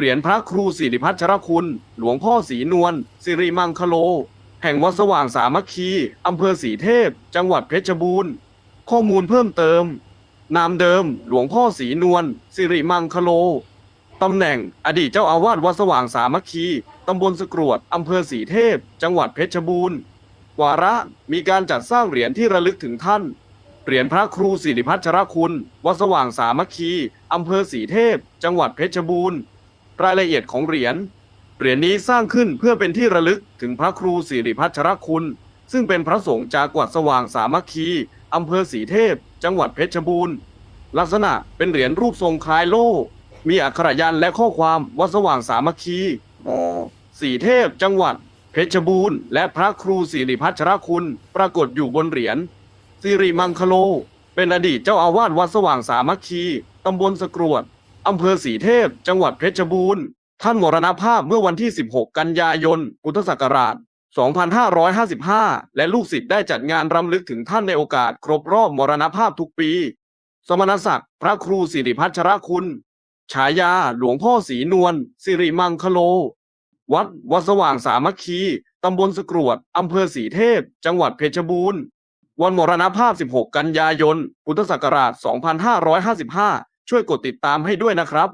เหรียญพระครูสิริพัชรคุณ หลวงพ่อศรีนวลสิริมังคโล แห่งวัดสว่างสามัคคีอำเภอศรีเทพ จังหวัดเพชรบูรณ์ ข้อมูลเพิ่มเติม นามเดิม หลวงพ่อศรีนวลสิริมังคโลตำแหน่งอดีตเจ้าอาวาสวัดสว่างสามัคคีตำบลสกรวดอำเภอศรีเทพ จังหวัดเพชรบูรณ์วาระมีการจัดสร้างเหรียญที่ระลึกถึงท่าน เหรียญพระครูสิริพัชรคุณ วัดสว่างสามัคคีอำเภอศรีเทพ จังหวัดเพชรบูรณ์ รายละเอียดของเหรียญ เหรียญนี้สร้างขึ้นเพื่อเป็นที่ระลึกถึงพระครูสิริพัชรคุณ ซึ่งเป็นพระสงฆ์จากวัดสว่างสามัคคีอำเภอศรีเทพ จังหวัดเพชรบูรณ์ ลักษณะเป็นเหรียญรูปทรงคล้ายโล่ มีอักขระยันและข้อความวัดสว่างสามัคคีสีเทพ จังหวัด เพชรบูรณ์ และพระครูสิริพัชรคุณ ปรากฏอยู่บนเหรียญสิริมังคโล เป็นอดีตเจ้าอาวาสวัดสว่างสามัคคีตำบลสกรวด อำเภอสีเทพ จังหวัดเพชรบูรณ์ ท่านมรณภาพเมื่อวันที่ 16 กันยายน พุทธศักราช 2555 และลูกศิษย์ได้จัดงานรำลึกถึงท่านในโอกาสครบรอบมรณภาพทุกปี สมณศักดิ์พระครูสิริพัชรคุณ ฉายาหลวงพ่อศรีนวลสิริมังคโล วัดวัดสว่างสามัคคีตำบลสกรวดอำเภอสีเทพ จังหวัดเพชรบูรณ์วันมรณภาพ 16 กันยายน พุทธศักราช 2555 ช่วยกดติดตามให้ด้วยนะครับ